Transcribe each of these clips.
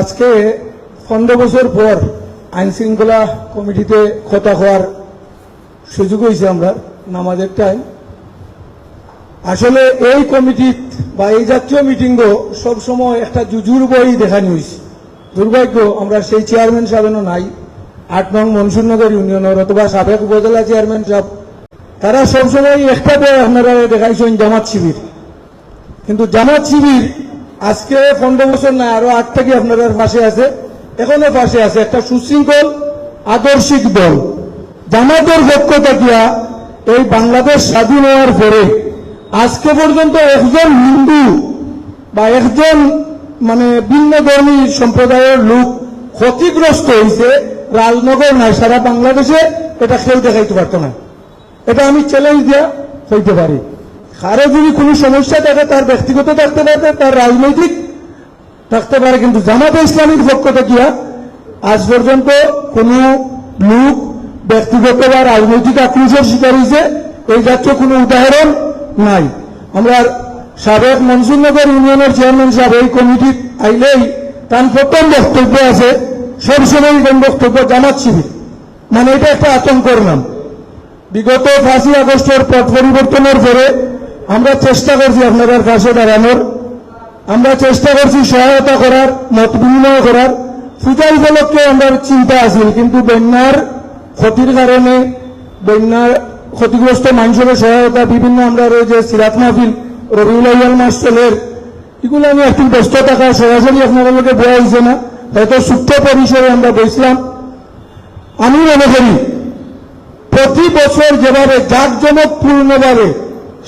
আজকে পনেরো বছর পর আইন শৃঙ্খলা কমিটিতে কথা হওয়ার সুযোগ হয়েছে আমরা, নামাজের টাইম আসলে এই কমিটি বা এই জাতীয় মিটিংও সবসময় একটা জুজুর বই দেখানি হয়েছে দুর্ভাগ্য, আমরা সেই চেয়ারম্যান সাহেবেনও নাই। আট নং মনসুরনগর ইউনিয়নের অথবা সাবেক উপজেলা চেয়ারম্যান সাহেব। তারা সবসময় একটা বই আপনারা দেখাইছেন জামাত শিবির। কিন্তু জামাত শিবির আজকে পনেরো বছর না আরও আট থেকে আপনাদের পাশে আছে। এখনও পাশে আছে, একটা সুশৃঙ্খল, আদর্শিক দল। জামাতের পক্ষ থাকিয়া এই বাংলাদেশ স্বাধীন হওয়ার পরে, আজকে পর্যন্ত একজন হিন্দু বা একজন মানে ভিন্ন ধর্মী সম্প্রদায়ের লোক ক্ষতিগ্রস্ত হয়েছে রাজনগর নাই, সারা বাংলাদেশে এটা কেউ দেখাইতে পারতো না। এটা আমি চ্যালেঞ্জ দেওয়া হইতে পারি। কারও যদি কোনো সমস্যা থাকে, তার ব্যক্তিগত থাকতে পারে তার রাজনৈতিক থাকতে পারে, কিন্তু জামাতে ইসলামীর পক্ষ থেকে আজ পর্যন্ত কোনো লোক ব্যক্তিগত বা রাজনৈতিক আক্রোশের শিকার হয়েছে। এই জাতীয় কোনো উদাহরণ নাই। আমরা সাবেক মনসুরনগর ইউনিয়নের চেয়ারম্যান সাহেব, এই কমিটি আইলেই তার প্রথম বক্তব্য আছে সবসময় বক্তব্য, জামাত শিবির। মানে এটা একটা আতঙ্কর নাম। বিগত পাঁচই আগস্টের পথ পরিবর্তনের পরে আমরা চেষ্টা করছি আপনাদের পাশে দাঁড়ানোর। আমরা চেষ্টা করছি সহায়তা করার, মত বিনিময় করার। পূজা উপলক্ষে আমরা চিন্তা আছিল কিন্তু বন্যার ক্ষতির কারণে, বন্যার ক্ষতিগ্রস্ত মানুষের সহায়তা বিভিন্ন আমরা রয়েছে, সিরাত মাহফিল, রবিউল আইয়াল মাস্টলের এগুলো আমি একটু ব্যস্ত থাকা সরাসরি আপনাদের লোকে বয়া হয়েছে না। হয়তো সূক্ষ্ম পরিসরে আমরা বসলাম। আমি মনে করি, প্রতি বছর যেভাবে জাঁকজমকপূর্ণভাবে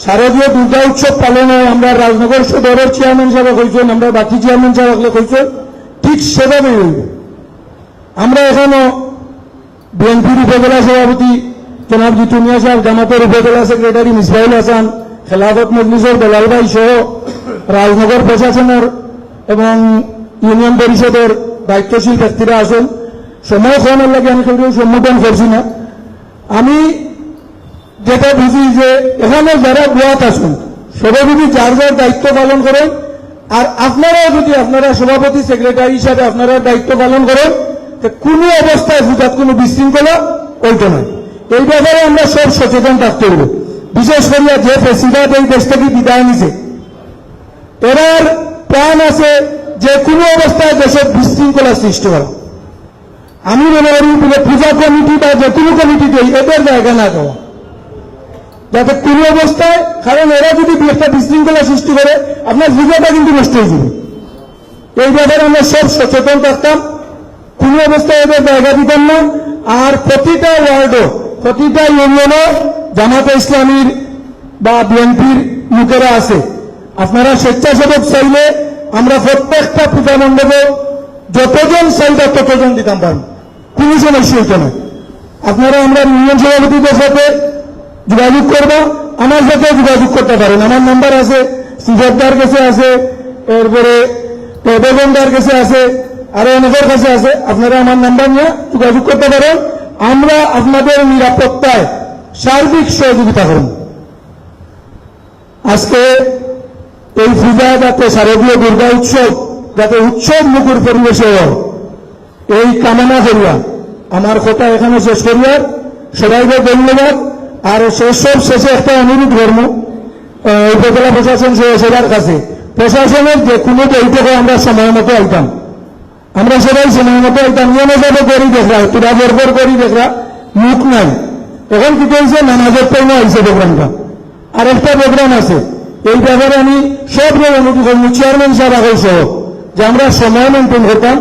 শারদীয় দুর্গা উৎসব পালন আমরা রাজনগর সদরের চেয়ারম্যান সাহেব কইছেন, আমরা বাকি চেয়ারম্যান সাহেব কইছেন, ঠিক হইব। আমরা এখনও বিএনপির উপজেলা সভাপতি জনাব জিতু মিয়া সাহেব, জামাতের উপজেলা সেক্রেটারি মিসবাইল হাসান, খেলাফত মজলিসের বেলাল ভাই সহ রাজনগর প্রশাসনের এবং ইউনিয়ন পরিষদের দায়িত্বশীল ব্যক্তিরা আছেন। সময় খাওয়ানোর লাগে আমি কেউ সম্বোধন করছি না। আমি যেটা বুঝি যে এখানে যারা বুয়াত আসুন সবাই যদি যার যার দায়িত্ব পালন করেন আর আপনারাও যদি আপনারা সভাপতি সেক্রেটারি হিসাবে আপনারা দায়িত্ব পালন করেন কোনো অবস্থায় পূজাত কোনো বিশৃঙ্খলা হইতো না। এই ব্যাপারে আমরা সব সচেতন থাকতে হবে। বিশেষ করিয়া যে প্রেসিডেন্ট এই দেশ থেকে বিদায় নিছে এরার প্ল্যান আছে যে কোনো অবস্থায় দেশের বিশৃঙ্খলা সৃষ্টি করা। আমি মনে করি পূজা কমিটি বা যে কোনো কমিটিতে এদের জায়গা না দেওয়া। যাতে কোনো অবস্থায় কারণ এরা যদি একটা বিশৃঙ্খলা সৃষ্টি করে, আপনার পূজাটা কিন্তু নষ্ট হয়ে যাবে। এই ব্যাপারে আমরা সব সচেতন থাকতাম। কোনো অবস্থায় এদের জায়গা দিতাম না। আর প্রতিটা ওয়ার্ডও, প্রতিটা ইউনিয়নও জামাতে ইসলামীর বা বিএনপির লোকেরা আছে। আপনারা স্বেচ্ছাসেবক চাইলে আমরা প্রত্যেকটা পূজা মণ্ডপে যতজন চাইবা ততজন দিতাম পারেন কোনো সমস্যা হইতো না। আপনারা আমরা ইউনিয়ন সভাপতিদের সাথে যোগাযোগ করবা। আমার সাথে যোগাযোগ করতে পারেন। আমার নাম্বার আছে সিজারদার কাছে আছে, এরপরে বেগমদার কাছে আছে আরও অনেকের কাছে আছে। আপনারা আমার নাম্বার নিয়ে যোগাযোগ করতে পারেন। আমরা আপনাদের নিরাপত্তায় সার্বিক সহযোগিতা করুন আজকে এই পূজা যাতে শারদীয় দুর্গা উৎসব যাতে উৎসব মুখর পরিবেশে এই কামনা করিয়া, আমার কথা এখানে শেষ করিয়ার। সবাইকে ধন্যবাদ। আর সেসব শেষে একটা অনুরোধ ধর্ম উপজেলা প্রশাসন সবার কাছে, প্রশাসনের যে কোনো বৈঠকে আমরা সময় মতো আইতাম। আমরা সবাই সময় মতো আইতাম। নিয়মে যাবে করি দেখরা তোরা বরবর করি দেখরা, মুখ নাই। এখন কি হয়েছে নামাজের টাইমে আইছে প্রোগ্রামটা। আর একটা প্রোগ্রাম আছে। এই ব্যাপারে আমি সব অনুরোধ করব চেয়ারম্যান সাহেব আগে সহ যে আমরা সময় মেনটেন করতাম।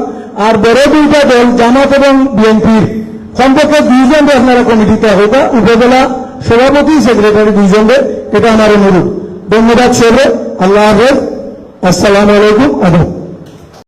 আর বড় দুইটা দল, জামাত এবং বিএনপির কমপক্ষে দুইজন আপনারা কমিটিতে হইতা উপজেলা সভাপতি সেক্রেটারি দুইজনদের এটা আমার অনুরোধ। ধন্যবাদ সবে আল্লাহ হাফেজ। আসসালামু আলাইকুম আদাব।